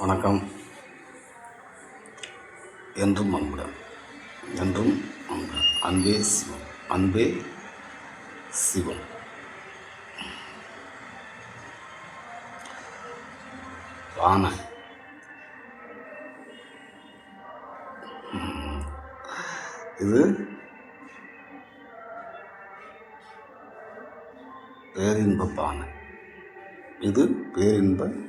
வணக்கம். என்றும் அன்புடன். என்றும் அன்புடன். அன்பே சிவம். அன்பே சிவம். பானை இது பேரின்ப பானை. இது பேரின்ப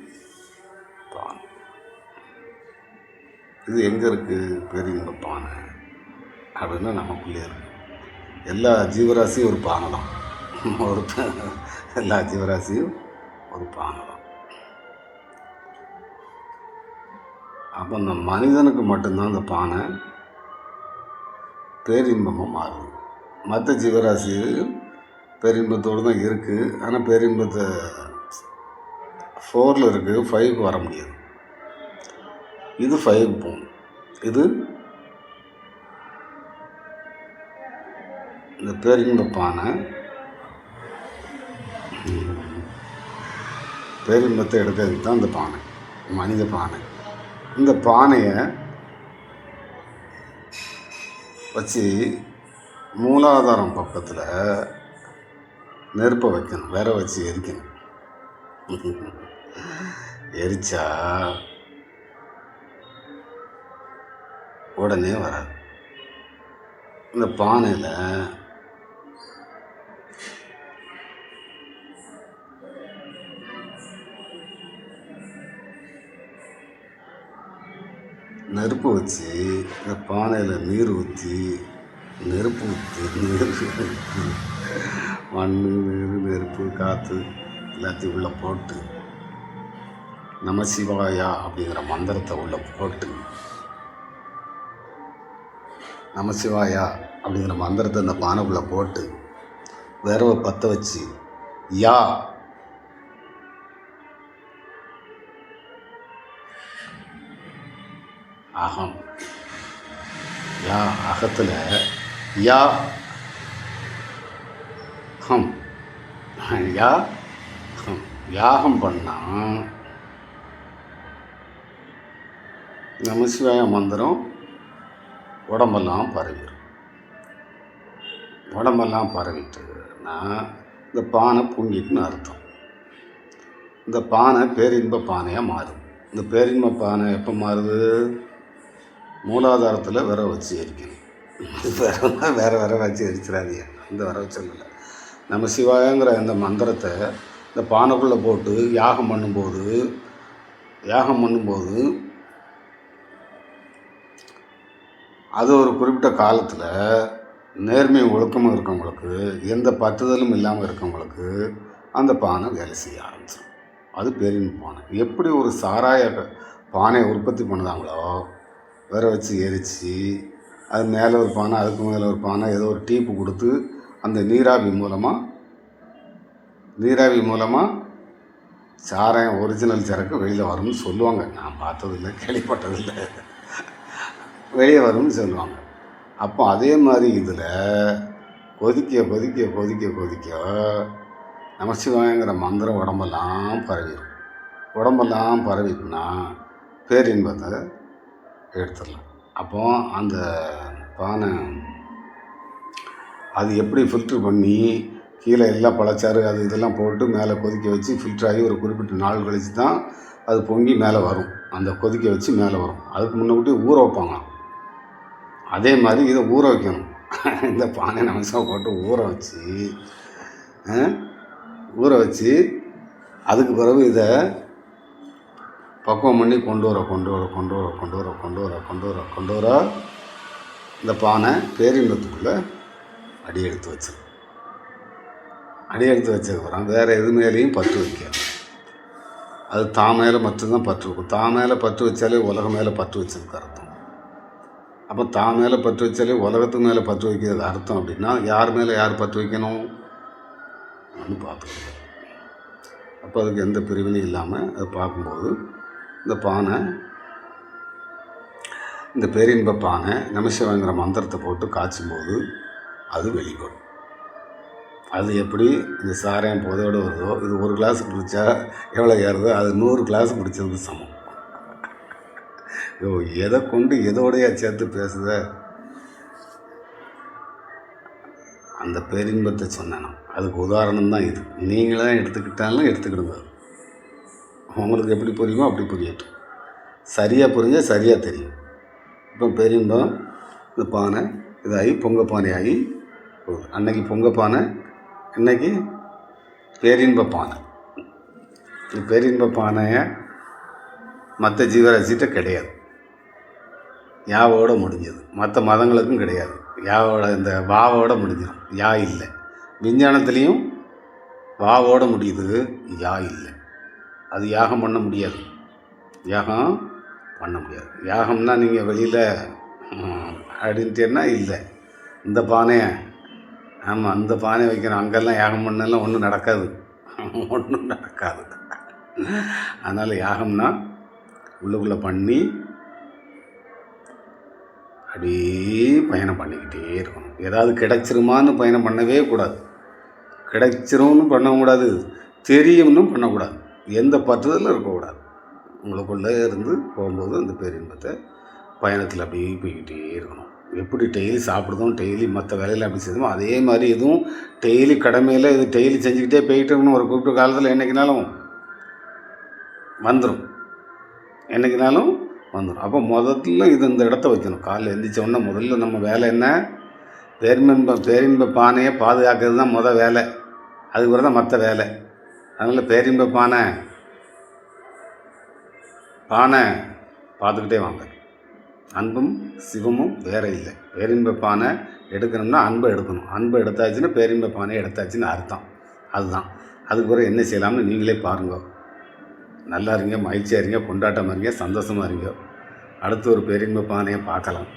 இது எங்கே இருக்குது பெரியவங்க பானை. அப்படின்னா நமக்குள்ளே இருக்கு. எல்லா ஜீவராசியும் ஒரு பானை தான். ஒரு எல்லா ஜீவராசியும் ஒரு பானை தான். அப்போ அந்த மனிதனுக்கு மட்டும்தான் அந்த பானை பேரின்பமாக மாறுது. மற்ற ஜீவராசி பேரின்பத்தோடு தான் இருக்குது ஆனால் பேரின்பத்தை ஃபோரில் இருக்குது ஃபைவ்க்கு வர முடியாது. இது ஃபைவ் போன் இது இந்த பேரின்ப பானை. பேரின்பத்தை எடுக்கிறதுக்கு தான் இந்த பானை. மனித பானை. இந்த பானையை வச்சு மூலாதாரம் பக்கத்தில் நெருப்பை வைக்கணும். வேற வச்சு எரிக்கணும். எரிச்சா உடனே வராது இந்த பானையில் நெருப்பு வச்சு இந்த பானையில் நீர் ஊற்றி நெருப்பு ஊற்றி நீர் மண் நீர் நெருப்பு காற்று எல்லாத்தையும் உள்ளே போட்டு நமசிவாயா அப்படிங்கிற மந்திரத்தை உள்ளே போட்டு நமசிவாயா அப்படிங்கிற மந்திரத்தை அந்த பானைக்குள்ளே போட்டு விரவை பற்ற வச்சு யா. அகம். யா அகத்தில் யா. ஹம். யா ஹம். யாகம் பண்ணால் நமசிவாய மந்திரம். உடம்பெல்லாம் பரவிடும் உடம்பெல்லாம் பரவிட்டுன்னா இந்த பானை பொங்கிட்டுன்னு அர்த்தம். இந்த பானை பேரின்ப பானையாக மாறும். இந்த பேரின்ப பானை எப்போ மாறுது? மூலாதாரத்தில் விர வச்சு எரிக்கணும். வேற வேற விர வச்சு எரிச்சிடாதீங்க. அந்த விர சொல்லலை. நம்ம சிவாயங்கிற இந்த மந்திரத்தை இந்த பானைக்குள்ளே போட்டு யாகம் பண்ணும்போது யாகம் பண்ணும்போது அது ஒரு குறிப்பிட்ட காலத்தில் நேர்மை ஒழுக்கமும் இருக்கவங்களுக்கு எந்த பற்றுதலும் இல்லாமல் இருக்கவங்களுக்கு அந்த பானை வேலை செய்ய ஆரம்பிச்சிடும் அது பெரிய பானை எப்படி ஒரு சாராய பானையை உற்பத்தி பண்ணுதாங்களோ வேற வச்சு எரித்து அது மேலே ஒரு பானை அதுக்கு மேலே ஒரு பானை ஏதோ ஒரு டீப்பு கொடுத்து அந்த நீராவி மூலமாக நீராவி மூலமாக சாராயம் ஒரிஜினல் சரக்கு வெளியில் வரும்னு சொல்லுவாங்க. நான் பார்த்ததில்லை கேள்விப்பட்டதில்லை. வெளியே வரும்னு சொல்லுவாங்க. அப்போ அதே மாதிரி இதில் கொதிக்க கொதிக்க கொதிக்க கொதிக்க நமசிவாயங்கிற மந்திரம் உடம்பெல்லாம் பரவிடும். உடம்பெல்லாம் பரவிட்டுனா பேரின்பத்தை எடுத்துடலாம். அப்போ அந்த பானை அது எப்படி ஃபில்ட்ரு பண்ணி கீழே எல்லாம் பழச்சாறு அது இதெல்லாம் போட்டு மேலே கொதிக்க வச்சு ஃபில்டர் ஆகி ஒரு குறிப்பிட்ட நாள் கழித்து தான் அது பொங்கி மேலே வரும். அந்த கொதிக்க வச்சு மேலே வரும். அதுக்கு முன்னாடி ஊற வைப்பாங்க அதே மாதிரி இதை ஊற வைக்கணும். இந்த பானை நமசம் போட்டு ஊற வச்சு ஊற வச்சு அதுக்கு பிறகு இதை பக்குவம் பண்ணி கொண்டு வர கொண்டு வர கொண்டு வர கொண்டு வர கொண்டு வர கொண்டு வர கொண்டு வர இந்த பானை பேரின்பத்துக்குள்ளே அடி எடுத்து வச்சிடும் அடி எடுத்து வச்சதுக்கப்புறம் வேறு எது மேலேயும் பற்று வைக்காது. அது தான் மேலே மட்டும்தான் பற்று வைக்கும். தான் மேலே பற்று வச்சாலே உலகம் மேலே பற்று வச்சதுக்கு அர்த்தம் அப்போ தான் மேலே பற்று வச்சாலே உலகத்துக்கு மேலே பற்று வைக்கிறது அர்த்தம் அப்படின்னா யார் மேலே யார் பற்று வைக்கணும்? ஒன்று பார்த்துக்கணும் அப்போ அதுக்கு எந்த பிரிவினையும் இல்லாமல் அதை பார்க்கும்போது இந்த பானை இந்த பேரின்ப பானை நமசிவங்கிற மந்திரத்தை போட்டு காய்ச்சும்போது அது வெளிப்படும். அது எப்படி இந்த சாராயம் புதையோடு வருதோ இது ஒரு கிளாஸ் குடித்தா எவ்வளோ ஏறுதோ அது நூறு கிளாஸ் குடித்ததுக்கு சமம். யோ எதை கொண்டு எதோடையா சேர்த்து பேசுத? அந்த பேரின்பத்தை சொன்னேன் அதுக்கு உதாரணம் தான் இது. நீங்களே எடுத்துக்கிட்டாலும் எடுத்துக்கிடுங்க. உங்களுக்கு எப்படி புரியுமோ அப்படி புரியட்டும். சரியாக புரிஞ்ச சரியாக தெரியும். இப்போ பேரின்பம் இந்த பானை இதாகி பொங்க பானை ஆகி அன்னைக்கு பொங்க பானை இன்னைக்கு பேரின்ப பானை. இந்த பேரின்ப பானையை மற்ற ஜீவராசிகிட்ட கிடையாது. யாவோட முடிஞ்சது. மற்ற மதங்களுக்கும் கிடையாது. யாவோட இந்த வாவோட முடிஞ்சிடும் யா இல்லை. விஞ்ஞானத்துலேயும் வாவோட முடியுது. யா இல்லை. அது யாகம் பண்ண முடியாது. யாகம் பண்ண முடியாது. யாகம்னா நீங்கள் வெளியில் அப்படின்ட்டுன்னா இல்லை. இந்த பானையை ஆமாம் அந்த பானை வைக்கிறோம் அங்கெல்லாம் யாகம் பண்ணலாம் ஒன்றும் நடக்காது. ஒன்றும் நடக்காது. அதனால் யாகம்னா உள்ளுக்குள்ளே பண்ணி அப்படியே பயணம் பண்ணிக்கிட்டே இருக்கணும். ஏதாவது கிடைச்சிருமான்னு பயணம் பண்ணவே கூடாது. கிடைச்சிரும்னு பண்ணக்கூடாது தெரியும்னு பண்ணக்கூடாது. எந்த பற்றுதலும் இருக்கக்கூடாது. உங்களுக்குள்ளே இருந்து போகும்போது அந்த பேரின்பத்தை பயணத்தில் அப்படியே போய்கிட்டே இருக்கணும். எப்படி டெய்லி சாப்பிடுதோம் டெய்லி மற்ற வேலையில் அப்படி செய்தோமோ அதே மாதிரி இதுவும் டெய்லி கடமையில் இது டெய்லி செஞ்சுக்கிட்டே போயிட்டு இருக்கணும் ஒரு கூப்பிட்டு காலத்தில் என்றைக்குனாலும் வந்துடும் என்றைக்குனாலும் வந்துடும் அப்போ முதல்ல இது இந்த இடத்த வைக்கணும். காலைல எழுந்திரிச்ச உடனே முதல்ல நம்ம வேலை என்ன? பேரின்ப பேரின்ப பானையை பாதுகாக்கிறது தான் முதல் வேலை. அதுக்கு பிறகு தான் மற்ற வேலை. அதனால் பேரின்ப பானை பானை பார்த்துக்கிட்டே வாங்க. அன்பும் சிவமும் வேற இல்லை. பேரின்ப பானை எடுக்கணும்னா அன்பை எடுக்கணும். அன்பை எடுத்தாச்சுன்னா பேரின்ப பானையை எடுத்தாச்சுன்னு அர்த்தம். அதுதான். அதுக்கு பிறகு என்ன செய்யலாம்னு நீங்களே பாருங்க. நல்லா இருங்க மகிழ்ச்சியாக இருங்க கொண்டாட்டமாக இருங்க சந்தோஷமாக இருங்க. அடுத்து ஒரு பேரின்ப பானையை பார்க்கலாம்.